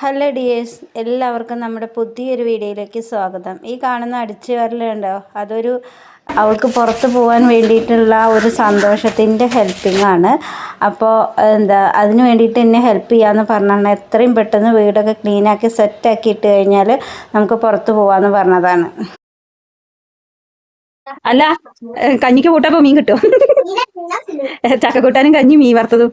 Hello dears എല്ലാവർക്കും നമ്മുടെ പുതിയൊരു വീഡിയോയിലേക്ക് സ്വാഗതം. ഈ കാണുന്ന അടിച്ചു വരലുണ്ടോ അതൊരു അവൾക്ക് പുറത്ത് പോകാൻ വേണ്ടിയിട്ടുള്ള ഒരു സന്തോഷത്തിന്റെ ഹെൽപ്പിംഗ് ആണ്. അപ്പോൾ എന്താ അതിന് വേണ്ടിയിട്ട് എന്നെ ഹെൽപ്പ് ചെയ്യാമെന്ന് പറഞ്ഞാണ് എത്രയും പെട്ടെന്ന് വീടൊക്കെ ക്ലീനാക്കി സെറ്റാക്കി ഇട്ട് കഴിഞ്ഞാൽ നമുക്ക് പുറത്ത് പോകാമെന്ന് പറഞ്ഞതാണ്. അല്ല കഞ്ഞിക്ക് കൂട്ടാ മീൻ കിട്ടും ചക്കക്കൂട്ടാനും കഞ്ഞി മീൻ വറുത്തതും.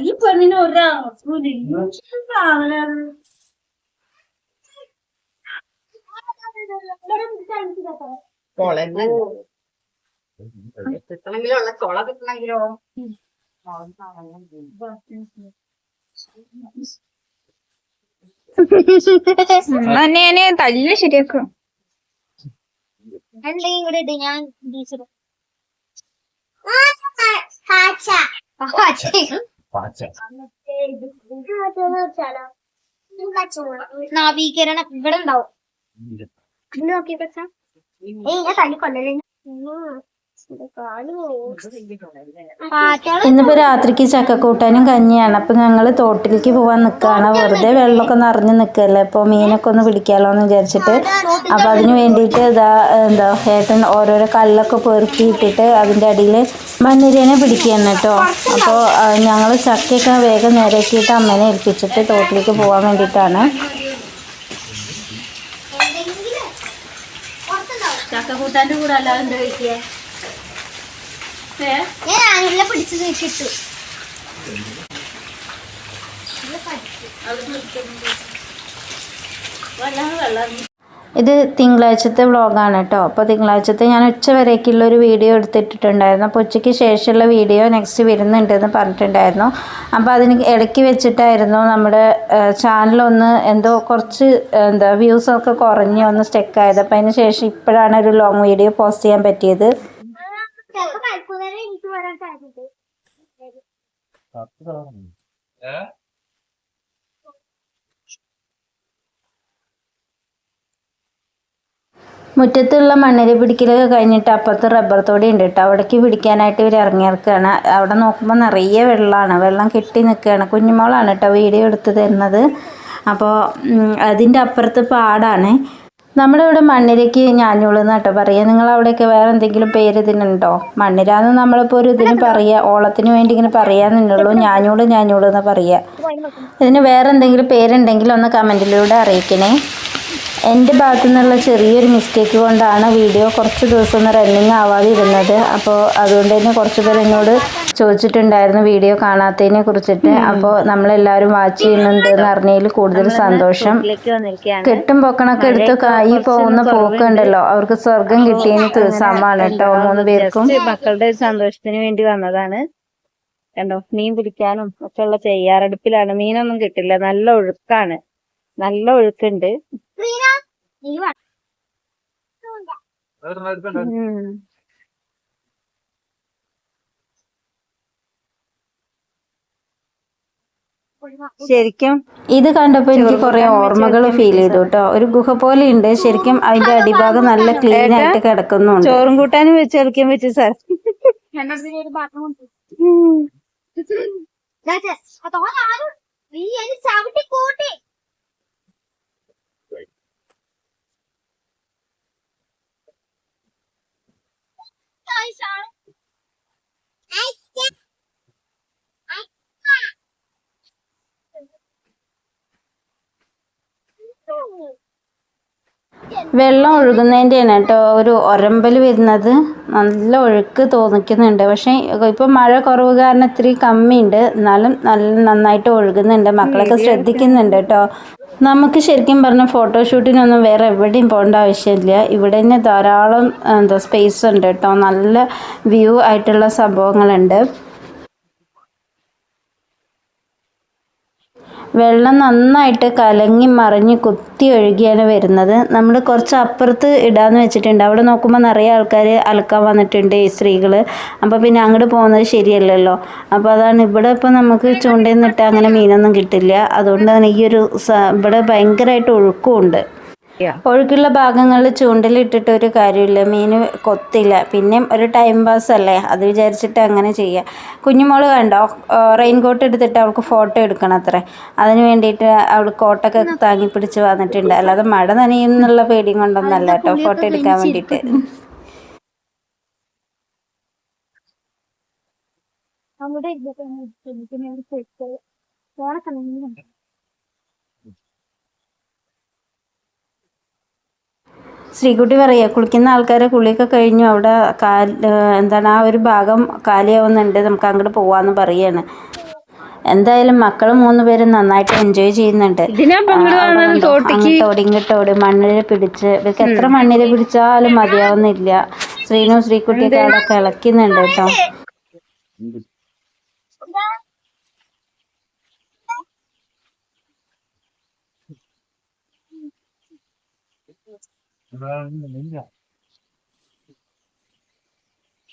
ഈ പെണ്ണിന് ഒരാ എന്നെ തല്ല് ശരിയാക്കും. എന്തെങ്കിലും കൂടെ ഞാൻ ടീച്ചർ നവീകരണം ഇവിടെ ഉണ്ടാവും ഇത് നോക്കി വെച്ചാ ഏയ് ഞാൻ തല്ലി കൊല്ലല്ലേ ഇന്നിപ്പോൾ രാത്രിക്ക് ചക്കക്കൂട്ടാനും കഞ്ഞിയാണ്. അപ്പൊ ഞങ്ങൾ തോട്ടിലേക്ക് പോവാൻ നിക്കാണ്. വെറുതെ വെള്ളമൊക്കെ നിറഞ്ഞു നിക്കല്ലേ? അപ്പൊ മീനൊക്കെ ഒന്ന് പിടിക്കാലോ എന്ന് വിചാരിച്ചിട്ട്. അപ്പൊ അതിന് വേണ്ടിട്ട് ഇതാ എന്താ ഏട്ടൻ ഓരോരോ കല്ലൊക്കെ പെറുക്കി അതിന്റെ അടിയിൽ മണ്ണിരേനെ പിടിക്കുകയാണ് കേട്ടോ. അപ്പോൾ ഞങ്ങൾ ചക്കയൊക്കെ വേഗം നേരക്കിയിട്ട് അമ്മേനെ ഏൽപ്പിച്ചിട്ട് തോട്ടിലേക്ക് പോകാൻ വേണ്ടിയിട്ടാണ്. ചക്കക്കൂട്ടാന്റെ കൂടെ അല്ലാതെ എന്താ കഴിക്കുക ഞാൻ ആനുള്ള കിട്ടു ഇത് തിങ്കളാഴ്ചത്തെ വ്ളോഗാണ് കേട്ടോ. അപ്പോൾ തിങ്കളാഴ്ചത്തെ ഞാൻ ഉച്ച വരേക്കുള്ള ഒരു വീഡിയോ എടുത്തിട്ടുണ്ടായിരുന്നു അപ്പോൾ ഉച്ചയ്ക്ക് ശേഷമുള്ള വീഡിയോ നെക്സ്റ്റ് വരുന്നുണ്ടെന്ന് പറഞ്ഞിട്ടുണ്ടായിരുന്നു. അപ്പോൾ അതിന് ഇടയ്ക്ക് വെച്ചിട്ടായിരുന്നു നമ്മുടെ ചാനലൊന്ന് എന്തോ കുറച്ച് എന്താ വ്യൂസൊക്കെ കുറഞ്ഞ് ഒന്ന് സ്റ്റെക്കായത്. അപ്പോൾ അതിന് ശേഷം ഇപ്പോഴാണ് ഒരു ലോങ് വീഡിയോ പോസ്റ്റ് ചെയ്യാൻ പറ്റിയത്. എനിക്ക് മുറ്റത്തുള്ള മണ്ണിര പിടിക്കലൊക്കെ കഴിഞ്ഞിട്ട് അപ്പുറത്ത് റബ്ബർ തോടി ഉണ്ട് കേട്ടോ അവിടേക്ക് പിടിക്കാനായിട്ട് ഇവർ ഇറങ്ങിയിറക്കുകയാണ് അവിടെ നോക്കുമ്പോൾ നിറയെ വെള്ളമാണ്. വെള്ളം കെട്ടി നിൽക്കുകയാണ്. കുഞ്ഞുമോളാണ് കേട്ടോ വീഡിയോ എടുത്ത് തരുന്നത്. അപ്പോൾ അതിന്റെ അപ്പുറത്ത് പാടാണ്. നമ്മുടെ ഇവിടെ മണ്ണിരയ്ക്ക് ഞാഞ്ഞൂൾ കേട്ടോ പറയുക നിങ്ങൾ അവിടെയൊക്കെ വേറെ എന്തെങ്കിലും പേര് ഇതിനുണ്ടോ? മണ്ണിരാന്ന് നമ്മളിപ്പോൾ ഒരു ഇതിന് പറയുക ഓളത്തിന് വേണ്ടി ഇങ്ങനെ പറയാന്നുള്ളൂ ഞാഞ്ഞൂൾ എന്ന് പറയുക ഇതിന് വേറെ എന്തെങ്കിലും പേരുണ്ടെങ്കിൽ ഒന്ന് കമന്റിലൂടെ അറിയിക്കണേ. എന്റെ ഭാഗത്തു നിന്നുള്ള ചെറിയൊരു മിസ്റ്റേക്ക് കൊണ്ടാണ് വീഡിയോ കുറച്ച് ദിവസം ഒന്ന് റണ്ണിങ് ആവാതെ ഇരുന്നത് അപ്പോൾ അതുകൊണ്ട് തന്നെ കുറച്ച് പേർ എന്നോട് ചോദിച്ചിട്ടുണ്ടായിരുന്നു വീഡിയോ കാണാത്തതിനെ കുറിച്ചിട്ട്. അപ്പോൾ നമ്മളെല്ലാവരും വാച്ച് ചെയ്യുന്നുണ്ട് എന്ന് അറിഞ്ഞതിൽ കൂടുതൽ സന്തോഷം. കെട്ടും പൊക്കണൊക്കെ എടുത്ത് കായി പോകുന്ന പോക്കുണ്ടല്ലോ അവർക്ക് സ്വർഗം കിട്ടിയതിന് സമമാണ് കേട്ടോ മൂന്ന് പേർക്കും. മക്കളുടെ സന്തോഷത്തിന് വേണ്ടി വന്നതാണ്. കണ്ടോ മീൻ പിടിക്കാനും ഒക്കെ ഉള്ള തയ്യാറെടുപ്പിലാണ്. മീനൊന്നും കിട്ടില്ല. നല്ല ഒഴുക്കാണ്. നല്ല ഒഴുക്കുണ്ട്. ശരിക്കും ഇത് കണ്ടപ്പോൾ എനിക്ക് കുറെ ഓർമ്മകൾ ഫീൽ ചെയ്തു കേട്ടോ. ഒരു ഗുഹ പോലെ ഉണ്ട് ശരിക്കും അതിന്റെ അടിഭാഗം നല്ല ക്ലീൻ ആയിട്ട് കിടക്കുന്നുണ്ട്. ചോറും കൂട്ടാനും വെച്ച് കളിക്കാൻ പറ്റും സാർ ചവിട്ടി ഒരു ബാത്റൂം ഉണ്ട് അതോ ആരും നീ എന്നെ ചവിട്ടി കൂട്ടി വെള്ളം ഒഴുകുന്നതിന്റെയാണ് കേട്ടോ. ഒരു ഒരമ്പൽ വരുന്നത്. നല്ല ഒഴുക്ക് തോന്നിക്കുന്നുണ്ട്. പക്ഷേ ഇപ്പം മഴ കുറവ് കാരണം ഇത്തിരി കമ്മിയുണ്ട്. എന്നാലും നല്ല നന്നായിട്ട് ഒഴുകുന്നുണ്ട്. മക്കളൊക്കെ ശ്രദ്ധിക്കുന്നുണ്ട് കേട്ടോ. നമുക്ക് ശരിക്കും പറഞ്ഞ ഫോട്ടോഷൂട്ടിനൊന്നും വേറെ എവിടെയും പോകേണ്ട ആവശ്യമില്ല. ഇവിടെ തന്നെ ധാരാളം എന്താ സ്പേസ് ഉണ്ട് കേട്ടോ നല്ല വ്യൂ ആയിട്ടുള്ള സംഭവങ്ങളുണ്ട്. വെള്ളം നന്നായിട്ട് കലങ്ങി മറിഞ്ഞ് കുത്തി ഒഴുകിയാണ് വരുന്നത്. നമ്മൾ കുറച്ച് അപ്പുറത്ത് ഇടാന്ന് വെച്ചിട്ടുണ്ട്. അവിടെ നോക്കുമ്പോൾ നിറയെ ആൾക്കാർ അലക്കാൻ വന്നിട്ടുണ്ട് സ്ത്രീകൾ അപ്പോൾ പിന്നെ അങ്ങോട്ട് പോകുന്നത് ശരിയല്ലല്ലോ. അപ്പോൾ അതാണ് ഇവിടെ ഇപ്പോൾ നമുക്ക് ചൂണ്ടയിൽ നിന്നിട്ട് അങ്ങനെ മീനൊന്നും കിട്ടില്ല. അതുകൊണ്ട് തന്നെ ഈ ഒരു ഇവിടെ ഭയങ്കരമായിട്ട് ഒഴുക്കുമുണ്ട് ഒഴുക്കുള്ള ഭാഗങ്ങളിൽ ചൂണ്ടലിട്ടിട്ട് ഒരു കാര്യമില്ല. മീൻ കൊത്തില്ല. പിന്നെയും ഒരു ടൈം പാസ് അല്ലേ? അത് വിചാരിച്ചിട്ട് അങ്ങനെ ചെയ്യുക കുഞ്ഞുമോൾ കണ്ടോ? റെയിൻകോട്ട് എടുത്തിട്ട് അവൾക്ക് ഫോട്ടോ എടുക്കണം അത്രേ. അതിന് വേണ്ടിയിട്ട് അവൾ കോട്ടൊക്കെ താങ്ങി പിടിച്ച് വന്നിട്ടുണ്ട്. അല്ലാതെ മഴ നനയും എന്നുള്ള പേടിയും കൊണ്ടൊന്നല്ല കേട്ടോ. ഫോട്ടോ എടുക്കാൻ വേണ്ടിയിട്ട്. നമ്മുടെ ഓണക്കണ്ണ ശ്രീകുട്ടി പറയുക കുളിക്കുന്ന ആൾക്കാരെ കുളിയൊക്കെ കഴിഞ്ഞു അവിടെ കാൽ എന്താണ് ആ ഒരു ഭാഗം കാലിയാവുന്നുണ്ട് നമുക്ക് അങ്ങോട്ട് പോവാന്ന് പറയാണ്. എന്തായാലും മക്കൾ മൂന്ന് പേരും നന്നായിട്ട് എൻജോയ് ചെയ്യുന്നുണ്ട്. തോടിങ്ങിട്ടോട് മണ്ണിൽ പിടിച്ച് ഇവർക്ക് എത്ര മണ്ണിൽ പിടിച്ചാലും മതിയാവുന്നില്ല. ശ്രീനു ശ്രീകുട്ടിയൊക്കെ അവിടെ കിളക്കുന്നുണ്ട് കേട്ടോ.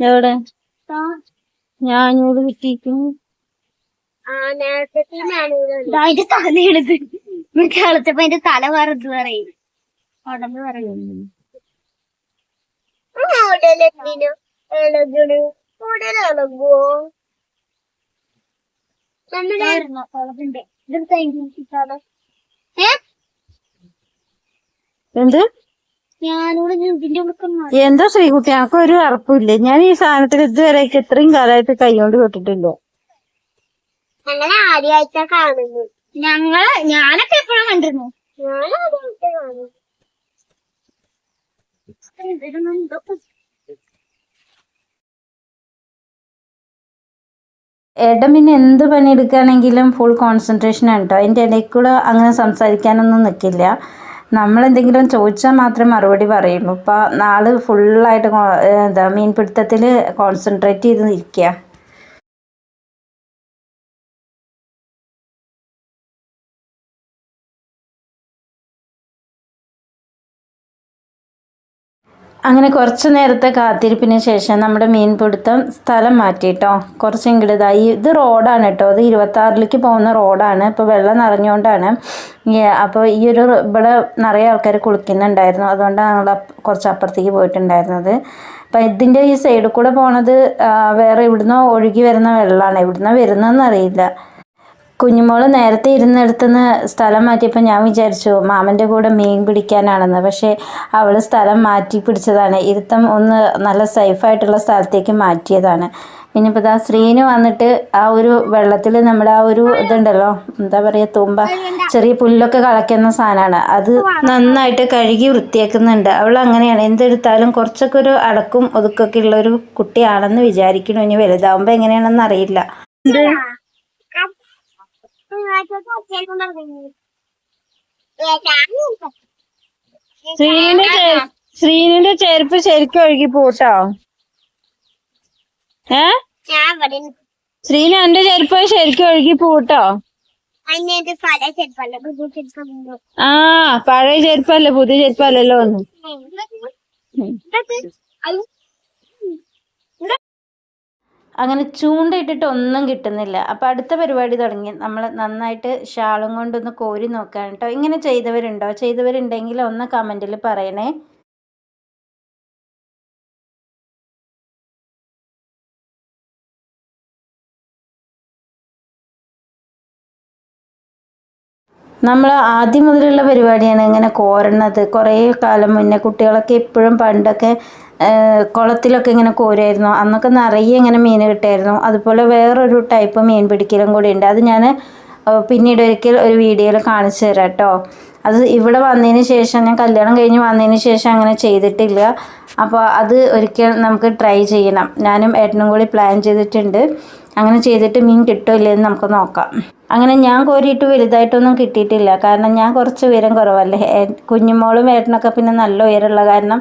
എവിടെ? ഞാനോട് കിട്ടിയിരിക്കുന്നു. അതിന്റെ തലയെടുത്ത് കളിച്ചപ്പോ അതിന്റെ തല വേറെന്ത് പറയും. ഉടമ്പ് പറയും. എന്ത്? എന്താ ശ്രീകുട്ടി? എനക്ക് ഒരു അറപ്പില്ല ഞാൻ ഈ സാധനത്തിൽ ഇതുവരെ ഇത്രയും കാലമായിട്ട് കൈകൊണ്ട് തൊട്ടിട്ടില്ല അങ്ങനെ ആദ്യമായിട്ടാ കാണുന്നു ഞങ്ങൾ? ഞാനൊക്കെ എപ്പോഴും കണ്ടിരുന്നു. പിന്നെ എന്ത് പണിയെടുക്കുകയാണെങ്കിലും ഫുൾ കോൺസെൻട്രേഷൻ ആണ് കേട്ടോ അതിന്റെ ഇടയിൽ കൂടെ അങ്ങനെ സംസാരിക്കാനൊന്നും നിൽക്കില്ല നമ്മളെന്തെങ്കിലും ചോദിച്ചാൽ മാത്രമേ മറുപടി പറയുള്ളൂ. ഇപ്പോൾ നാൾ ഫുള്ളായിട്ട് എന്താ മീൻപിടുത്തത്തിൽ കോൺസെൻട്രേറ്റ് ചെയ്ത് നിൽക്കുക അങ്ങനെ കുറച്ച് നേരത്തെ കാത്തിരിപ്പിന് ശേഷം നമ്മുടെ മീൻ മീൻപിടുത്തം സ്ഥലം മാറ്റിയിട്ടോ കുറച്ച് ഇങ്ങോട്ട് ഇതായി ഇത് റോഡാണ് കേട്ടോ. ഇത് ഇരുപത്താറിലേക്ക് പോകുന്ന റോഡാണ്. ഇപ്പോൾ വെള്ളം നിറഞ്ഞുകൊണ്ടാണ് അപ്പോൾ ഈ ഒരു ഇവിടെ നിറയെ ആൾക്കാർ കുളിക്കുന്നുണ്ടായിരുന്നു. അതുകൊണ്ടാണ് ഞങ്ങൾ കുറച്ച് അപ്പുറത്തേക്ക് പോയിട്ടുണ്ടായിരുന്നത്. അപ്പം ഇതിന്റെ ഈ സൈഡിൽ കൂടെ പോണത് വേറെ ഇവിടുന്ന് ഒഴുകി വരുന്ന വെള്ളമാണ് ഇവിടുന്ന് വരുന്നതെന്ന് അറിയില്ല. കുഞ്ഞുമോൾ നേരത്തെ ഇരുന്നിടത്തുനിന്ന് സ്ഥലം മാറ്റിയപ്പോൾ ഞാൻ വിചാരിച്ചു മാമന്റെ കൂടെ മീൻ പിടിക്കാനാണെന്ന്. പക്ഷേ അവൾ സ്ഥലം മാറ്റി പിടിച്ചതാണ്. ഇരുത്തം ഒന്ന് നല്ല സേഫായിട്ടുള്ള സ്ഥലത്തേക്ക് മാറ്റിയതാണ്. പിന്നെ ഇപ്പോൾ ഇതാ ശ്രീന് വന്നിട്ട് ആ ഒരു വെള്ളത്തിൽ നമ്മുടെ ആ ഒരു ഇതുണ്ടല്ലോ എന്താ പറയുക തൂമ്പ ചെറിയ പുല്ലൊക്കെ കളയ്ക്കുന്ന സാധനമാണ്. അത് നന്നായിട്ട് കഴുകി വൃത്തിയാക്കുന്നുണ്ട്. അവൾ അങ്ങനെയാണ്. എന്തെടുത്താലും കുറച്ചൊക്കെ ഒരു അടക്കും ഒതുക്കൊക്കെ ഉള്ളൊരു കുട്ടിയാണെന്ന് വിചാരിക്കണു ഇനി വലുതാവുമ്പോൾ എങ്ങനെയാണെന്ന് അറിയില്ല. ശ്രീനിന്റെ ചെ- ശ്രീനിന്റെ ചെരുപ്പ് ശരിക്കും ഒഴുകി പോട്ടോ ഏ? ഞാൻ ഇവിടെ ശ്രീനു എന്റെ ചെരുപ്പ് ശരിക്കും ഒഴുകി പോട്ടോ അതിന്റെ പല ചെറുപ്പല്ല പുതിയ ചെറുപ്പം ആ പഴയ ചെരുപ്പല്ലേ പുതിയ ചെരുപ്പല്ലല്ലോ ഒന്ന്. അങ്ങനെ ചൂണ്ടയിട്ടിട്ട് ഒന്നും കിട്ടുന്നില്ല. അപ്പോൾ അടുത്ത പരിപാടി തുടങ്ങി. നമ്മൾ നന്നായിട്ട് ഷാളും കൊണ്ടൊന്ന് കോരി നോക്കാൻ കേട്ടോ ഇങ്ങനെ ചെയ്തവരുണ്ടോ? ചെയ്തവരുണ്ടെങ്കിൽ ഒന്ന് കമന്റിൽ പറയണേ. നമ്മൾ ആദ്യം മുതലുള്ള പരിപാടിയാണ് ഇങ്ങനെ കോരണത്. കുറേ കാലം മുന്നേ കുട്ടികളൊക്കെ ഇപ്പോഴും പണ്ടൊക്കെ കുളത്തിലൊക്കെ ഇങ്ങനെ കോരുമായിരുന്നു അന്നൊക്കെ നിറയെ ഇങ്ങനെ മീൻ കിട്ടായിരുന്നു. അതുപോലെ വേറൊരു ടൈപ്പ് മീൻ പിടിക്കലും കൂടി ഉണ്ട്. അത് ഞാൻ പിന്നീട് ഒരിക്കൽ ഒരു വീഡിയോയിൽ കാണിച്ചു തരാം കേട്ടോ അത് ഇവിടെ വന്നതിന് ശേഷം ഞാൻ കല്യാണം കഴിഞ്ഞ് വന്നതിന് ശേഷം അങ്ങനെ ചെയ്തിട്ടില്ല. അപ്പോൾ അത് ഒരിക്കൽ നമുക്ക് ട്രൈ ചെയ്യണം. ഞാനും ഏട്ടനും കൂടി പ്ലാൻ ചെയ്തിട്ടുണ്ട്. അങ്ങനെ ചെയ്തിട്ട് മീൻ കിട്ടുമോ ഇല്ലയെന്ന് നമുക്ക് നോക്കാം. അങ്ങനെ ഞാൻ കോരിയിട്ട് വലുതായിട്ടൊന്നും കിട്ടിയിട്ടില്ല. കാരണം ഞാൻ കുറച്ച് ഉയരം കുറവല്ലേ. കുഞ്ഞുമോളും ഏട്ടനൊക്കെ പിന്നെ നല്ല ഉയരമുള്ള കാരണം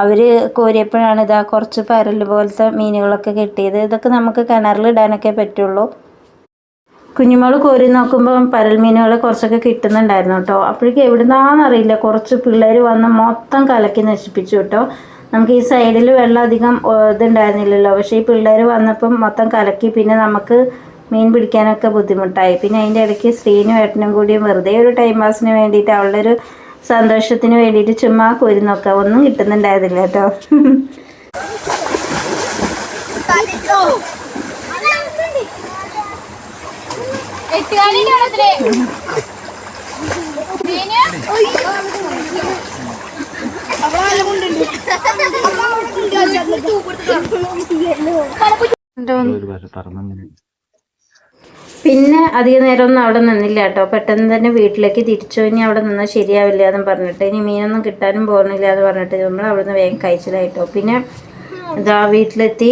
അവർ കോരിയപ്പോഴാണ് ഇതാ കുറച്ച് പരൽ പോലത്തെ മീനുകളൊക്കെ കിട്ടിയത്. ഇതൊക്കെ നമുക്ക് കിണറിലിടാനൊക്കെ പറ്റുള്ളൂ. കുഞ്ഞുമോൾ കോരി നോക്കുമ്പോൾ പരൽമീനുകൾ കുറച്ചൊക്കെ കിട്ടുന്നുണ്ടായിരുന്നു കേട്ടോ. അപ്പോഴേക്കും എവിടുന്നാന്നറിയില്ല കുറച്ച് പിള്ളേർ വന്ന് മൊത്തം കലക്കി നശിപ്പിച്ചു കേട്ടോ. നമുക്ക് ഈ സൈഡിൽ വെള്ളം അധികം ഇതുണ്ടായിരുന്നില്ലല്ലോ. പക്ഷേ ഈ പിള്ളേർ വന്നപ്പം മൊത്തം കലക്കി പിന്നെ നമുക്ക് മീൻ പിടിക്കാനൊക്കെ ബുദ്ധിമുട്ടായി. പിന്നെ അതിന്റെ ഇടയ്ക്ക് ശ്രീനും ഏട്ടനും കൂടി വെറുതെ ഒരു ടൈം പാസിന് വേണ്ടിയിട്ട് അവളുടെ ഒരു സന്തോഷത്തിന് വേണ്ടിയിട്ട് ചുമ്മാ കുരുന്നൊക്കെ ഒന്നും കിട്ടുന്നുണ്ടായിരുന്നില്ല കേട്ടോ. പിന്നെ അധിക നേരമൊന്നും അവിടെ നിന്നില്ല കേട്ടോ. പെട്ടെന്ന് തന്നെ വീട്ടിലേക്ക് തിരിച്ചു ഇനി അവിടെ നിന്നാൽ ശരിയാവില്ല എന്ന് പറഞ്ഞിട്ട്. ഇനി മീനൊന്നും കിട്ടാനും പോകുന്നില്ല എന്ന് പറഞ്ഞിട്ട് നമ്മൾ അവിടെ നിന്ന് വേഗം കഴിച്ചിലായിട്ടോ പിന്നെ ഇതാ വീട്ടിലെത്തി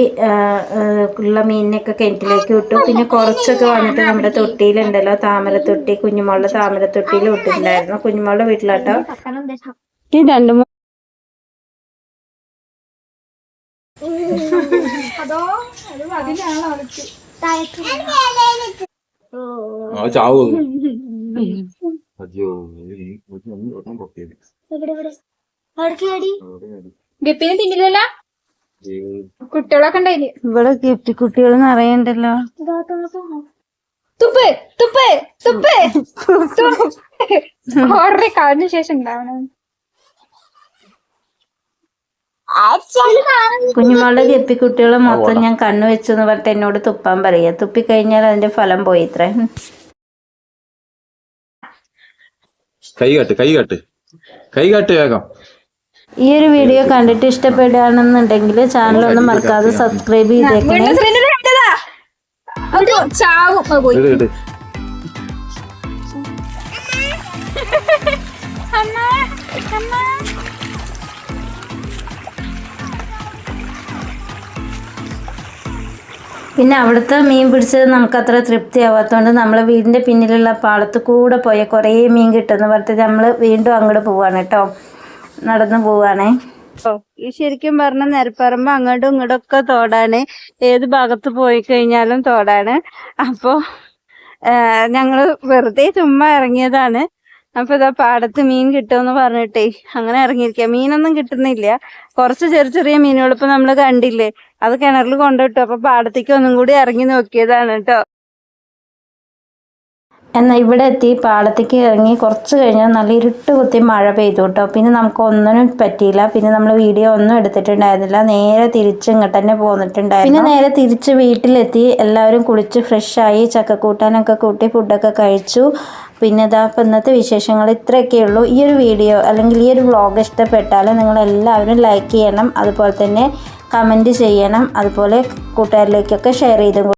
ഉള്ള മീനിനെയൊക്കെ കിണറ്റിലേക്ക് വിട്ടു പിന്നെ കുറച്ചൊക്കെ വന്നിട്ട് നമ്മുടെ തൊട്ടിയിലുണ്ടല്ലോ താമരത്തൊട്ടി കുഞ്ഞുമോളുടെ താമരത്തൊട്ടിയിൽ വിട്ടിട്ടുണ്ടായിരുന്നു കുഞ്ഞുമോളുടെ വീട്ടിലാട്ടോ. ഈ രണ്ടു മൂന്ന് ആ ചാവും അയ്യോ ഒന്നും പൊക്കിയത് ചാവ് അയ്യോ ഗപ്പിനെ തിന്നില്ലല്ല? കുട്ടികളൊക്കെ ഉണ്ടായില്ലേ ഇവിടെ കുട്ടികൾ നിറയണ്ടല്ലോ തുപ്പ് തുപ്പ് തുപ്പ്. കാലിന് ശേഷം ഉണ്ടാവണം. കുഞ്ഞുമോളുടെ ഗപ്പിക്കുട്ടികൾ മൊത്തം ഞാൻ കണ്ണു വെച്ചു എന്ന് പറഞ്ഞിട്ട് എന്നോട് തുപ്പാൻ പറയുക തുപ്പിക്കഴിഞ്ഞാൽ അതിന്റെ ഫലം പോയി ഇത്ര. കൈ കാട്ട് കൈ കാട്ട്. കൈ കാട്ട് വേഗം. ഈ ഒരു വീഡിയോ കണ്ടിട്ട് ഇഷ്ടപ്പെടുകയാണെന്നുണ്ടെങ്കിൽ ചാനൽ ഒന്നും മറക്കാതെ സബ്സ്ക്രൈബ് ചെയ്തേക്കണേ. ചാവും പിന്നെ അവിടുത്തെ മീൻ പിടിച്ചത് നമുക്ക് അത്ര തൃപ്തിയാവാത്തതുകൊണ്ട് നമ്മൾ വീടിന്റെ പിന്നിലുള്ള പാളത്ത് കൂടെ പോയ കുറേ മീൻ കിട്ടുമെന്ന് പറഞ്ഞിട്ട് നമ്മൾ വീണ്ടും അങ്ങോട്ട് പോവാണ് കേട്ടോ നടന്നു പോവാണേ. ഈ ശരിക്കും പറഞ്ഞ നെരപ്പറമ്പ് അങ്ങോട്ടും ഇങ്ങോട്ടും ഒക്കെ തോടാണ്. ഏത് ഭാഗത്ത് പോയി കഴിഞ്ഞാലും തോടാണ്. അപ്പോൾ ഞങ്ങൾ വെറുതെ ചുമ്മാ ഇറങ്ങിയതാണ്. അപ്പൊ ഇതാ പാടത്ത് മീൻ കിട്ടുമെന്ന് പറഞ്ഞിട്ടേ അങ്ങനെ ഇറങ്ങിയിരിക്കുക മീനൊന്നും കിട്ടുന്നില്ല. കുറച്ച് ചെറിയ ചെറിയ മീനുകൾ ഇപ്പൊ നമ്മൾ കണ്ടില്ലേ? അത് കിണറിൽ കൊണ്ടിട്ടു അപ്പൊ പാടത്തേക്ക് ഒന്നും കൂടി ഇറങ്ങി നോക്കിയതാണ് കേട്ടോ എന്നാൽ ഇവിടെ എത്തി പാടത്തേക്ക് ഇറങ്ങി കുറച്ച് കഴിഞ്ഞാൽ നല്ല ഇരുട്ട് കുത്തി മഴ പെയ്തു കേട്ടോ പിന്നെ നമുക്ക് ഒന്നിനും പറ്റിയില്ല. പിന്നെ നമ്മൾ വീഡിയോ ഒന്നും എടുത്തിട്ടുണ്ടായിരുന്നില്ല. നേരെ തിരിച്ച് ഇങ്ങോട്ട് തന്നെ പോന്നിട്ടുണ്ടായിരുന്നു. പിന്നെ നേരെ തിരിച്ച് വീട്ടിലെത്തി. എല്ലാവരും കുളിച്ച് ഫ്രഷായി ചക്കക്കൂട്ടാനൊക്കെ കൂട്ടി ഫുഡൊക്കെ കഴിച്ചു. പിന്നെ ഇതാ ഇപ്പം ഇന്നത്തെ വിശേഷങ്ങൾ ഇത്രയൊക്കെ ഉള്ളൂ ഈ ഒരു വീഡിയോ അല്ലെങ്കിൽ ഈ ഒരു വ്ളോഗ് ഇഷ്ടപ്പെട്ടാൽ നിങ്ങൾ എല്ലാവരും ലൈക്ക് ചെയ്യണം. അതുപോലെ തന്നെ കമന്റ് ചെയ്യണം. അതുപോലെ കൂട്ടുകാരിലേക്കൊക്കെ ഷെയർ ചെയ്തും